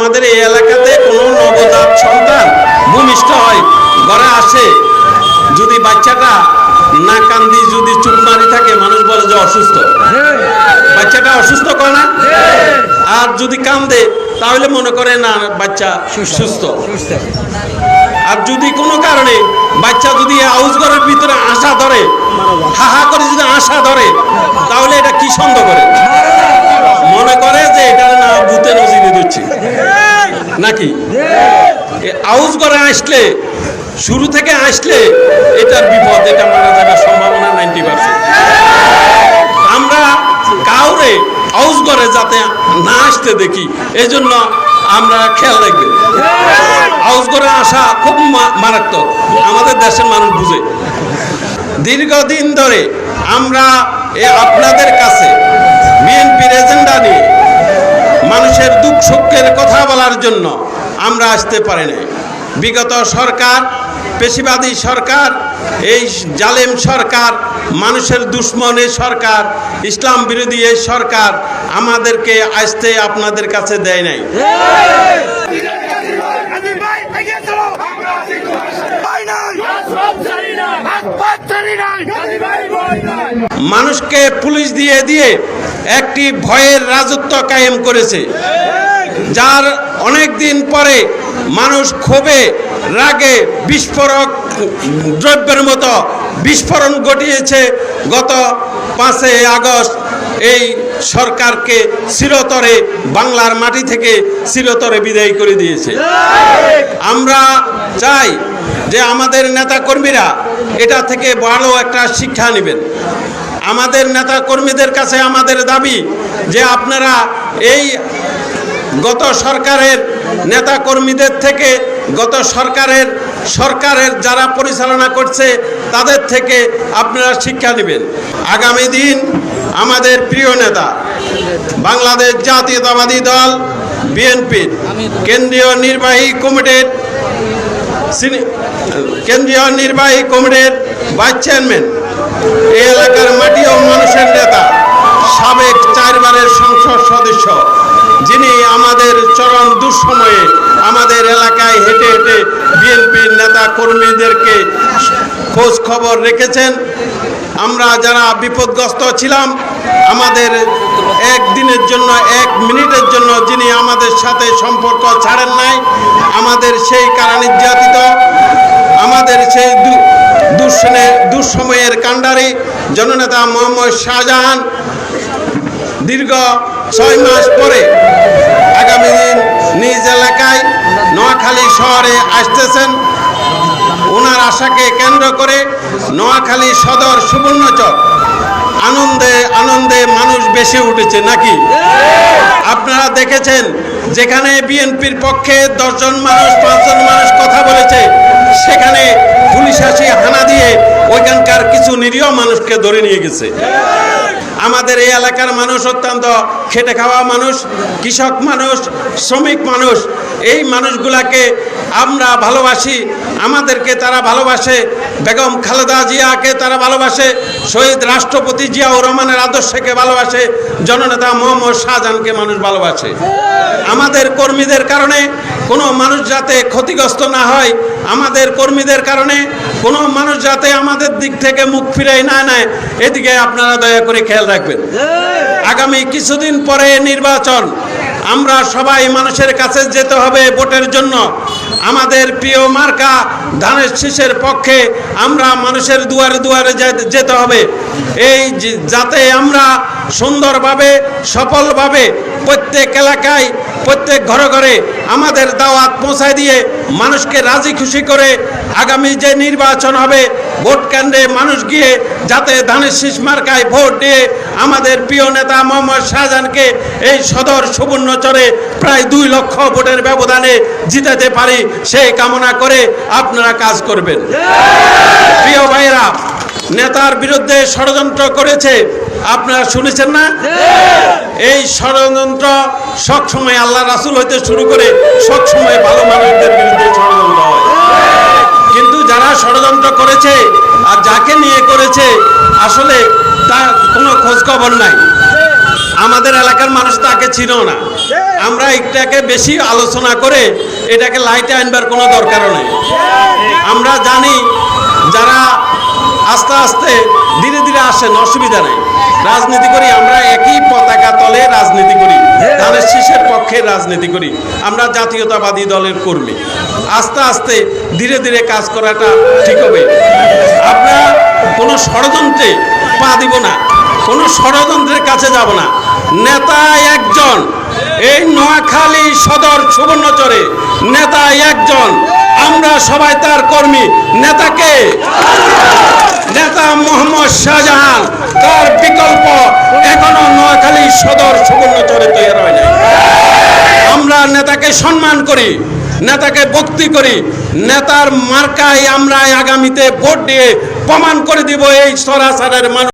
আমাদের এই এলাকাতে কোনো নবজাত সন্তান ভূমিষ্ঠ হয়, ঘরে আসে, যদি বাচ্চাটা না কান্দি, যদি চুপ মারি থাকে, মানুষ বলে যে অসুস্থ। বাচ্চাটা অসুস্থ করে না? আর যদি কান্দে, তাহলে মনে করে না, বাচ্চা সুস্থ। আর যদি কোনো কারণে বাচ্চা যদি হাউস ঘরের ভিতরে আশা ধরে হা হা করে যদি আশা ধরে, তাহলে এটা কি সন্দেহ করে? মনে করে যে এটা না ভূতে নজিরে দিচ্ছে নাকি? আউস ঘরে আসলে, শুরু থেকে আসলে এটার বিপদ, এটা মারা যাবার সম্ভাবনা নাইনটি পার্সেন্ট। আমরা কাউরে হাউস ঘরে যাতে না আসতে দেখি এই জন্য আমরা খেয়াল রাখবে। আউজ ঘরে আসা খুব মারাত্মক, আমাদের দেশের মানুষ বুঝে। দীর্ঘদিন ধরে আমরা আপনাদের কাছে মানুষের দুঃখ সুখের কথা বলার জন্য আমরা আসতে পারি না বিগত সরকার, পেশিবাদী সরকার, এই জালেম সরকার, মানুষের দুশ্মনে সরকার, ইসলাম বিরোধী এই সরকার আমাদেরকে আসতে আপনাদের কাছে দেয় নাই। মানুষকে পুলিশ দিয়ে দিয়ে একটি ভয়ের রাজত্ব কায়েম করেছে। যার অনেক দিন পরে মানুষ ক্ষোভে, রাগে বিস্ফোরক দ্রব্যের মতো বিস্ফোরণ ঘটিয়েছে। গত পাঁচই আগস্ট এই সরকারকে চিরতরে বাংলার মাটি থেকে চিরতরে বিদায় করে দিয়েছে। আমরা চাই যে আমাদের নেতা কর্মীরা এটা থেকে ভালো একটা শিক্ষা নেবেন। আমাদের নেতা কর্মীদের কাছে আমাদের দাবি যে আপনারা এই গত সরকারের নেতা কর্মীদের থেকে, গত সরকারের সরকারের যারা পরিচালনা করছে, তাদের থেকে আপনারা শিক্ষা নেবেন। আগামী দিন আমাদের প্রিয় নেতা, বাংলাদেশ জাতীয়তাবাদী দল বিএনপির কেন্দ্রীয় নির্বাহী কমিটির কেন্দ্রীয় নির্বাহী কমিটির ভাইস চেয়ারম্যান। এই এলাকার মাটি ও মানুষের নেতা, সাবেক চারবারের সংসদ সদস্য, যিনি আমাদের চরম দুঃসময়ে আমাদের এলাকায় হেঁটে হেঁটে বিএনপির নেতা কর্মীদেরকে খোঁজ খবর রেখেছেন। আমরা যারা বিপদগ্রস্ত ছিলাম আমাদের একদিনের জন্য, এক মিনিটের জন্য যিনি আমাদের সাথে সম্পর্ক ছাড়েন নাই, আমাদের সেই কারা নির্যাতিত আমাদের সেই দুঃসনে দুঃসময়ের কাণ্ডারি জননেতা মোহাম্মদ শাহজাহান দীর্ঘ ছয় মাস পরে আগামী দিন নিজ এলাকায় নোয়াখালী শহরে আসতেছেন। ওনার আশাকে কেন্দ্র করে নোয়াখালী সদর সুবর্ণচর আনন্দে আনন্দে মানুষ বেশি উঠেছে নাকি? আপনারা দেখেছেন, যেখানে বিএনপির পক্ষে দশজন মানুষ, পাঁচজন মানুষ কথা বলেছে, সেখানে পুলিশ আসি হানা দিয়ে ওইখানকার কিছু নিরীহ মানুষকে ধরে নিয়ে গেছে। আমাদের এই এলাকার মানুষ অত্যন্ত খেটে খাওয়া মানুষ, কৃষক মানুষ, শ্রমিক মানুষ। এই মানুষগুলাকে আমরা ভালোবাসি। আমাদেরকে তারা ভালোবাসে। বেগম খালেদা জিয়াকে তারা ভালোবাসে। শহীদ রাষ্ট্রপতি জিয়াউর রহমানের আদর্শকে ভালোবাসে। জননেতা মোহাম্মদ শাহজাহানকে মানুষ ভালোবাসে। আমাদের কর্মীদের কারণে কোনো মানুষ যাতে ক্ষতিগ্রস্ত না হয়, আমাদের কর্মীদের কারণে কোনো মানুষ যাতে আমাদের দিক থেকে মুখ ফিরাই না নেয়, এদিকে আপনারা দয়া করে খেয়াল রাখবেন। আগামী কিছুদিন পরে নির্বাচন। আমরা সবাই মানুষের কাছে যেতে হবে ভোটের জন্য। আমাদের প্রিয় মার্কা ধানের শীষের পক্ষে আমরা মানুষের দুয়ারে দুয়ারে যেতে হবে। এই যাতে আমরা সুন্দরভাবে, সফলভাবে প্রত্যেক এলাকায়, প্রত্যেক ঘরে ঘরে আমাদের দাওয়াত পৌঁছায় দিয়ে মানুষকে রাজি খুশি করে আগামী যে নির্বাচন হবে ভোট কেন্দ্রে মানুষ গিয়ে যাতে ধানের শীষ মার্কায় ভোট দিয়ে আমাদের প্রিয় নেতা মোহাম্মদ শাহজাহানকে এই সদর সুবর্ণচরে প্রায় দুই লক্ষ ভোটের ব্যবধানে জিতাতে পারি সেই কামনা করে আপনারা কাজ করবেন। প্রিয় ভাইয়েরা, নেতার বিরুদ্ধে ষড়যন্ত্র করেছে, আপনারা শুনেছেন না? এই ষড়যন্ত্র সবসময় আল্লাহ রাসুল হইতে শুরু করে সবসময় ভালো মানুষদের বিরুদ্ধে করেছে আর যাকে নিয়ে করেছে, আসলে তার কোনো খোঁজখবর নাই। আমাদের এলাকার মানুষ তাকে ছিল না। আমরা এটাকে বেশি আলোচনা করে এটাকে লাইটে আনবার কোনো দরকারও নেই। আমরা জানি যারা আস্তে আস্তে ধীরে ধীরে আসেন, অসুবিধা নেই। রাজনীতি করি, আমরা একই পতাকা তলে রাজনীতি করি। ধানের শীষের পক্ষে রাজনীতি করি। আমরা জাতীয়তাবাদী দলের কর্মী। আস্তে আস্তে ধীরে ধীরে কাজ করাটা ঠিক হবে। আমরা কোনো ষড়যন্ত্রে পা দিব না। কোনো ষড়যন্ত্রের কাছে যাব না। নেতা একজন, এই নোয়াখালী সদর সুবর্ণচরে নেতা একজন সবাই তার কর্মী নেতাকে নেতা মোহাম্মদ শাহজাহান। তার বিকল্প এখনও নোয়াখালী সদর সুবর্ণচরে তৈরি হয় নাই। আমরা নেতাকে সম্মান করি, নেতাকে ভক্তি করি, নেতার মার্কায় আমরা আগামীতে ভোট দিয়ে প্রমাণ করে দিব এই সরাসরের মানুষ।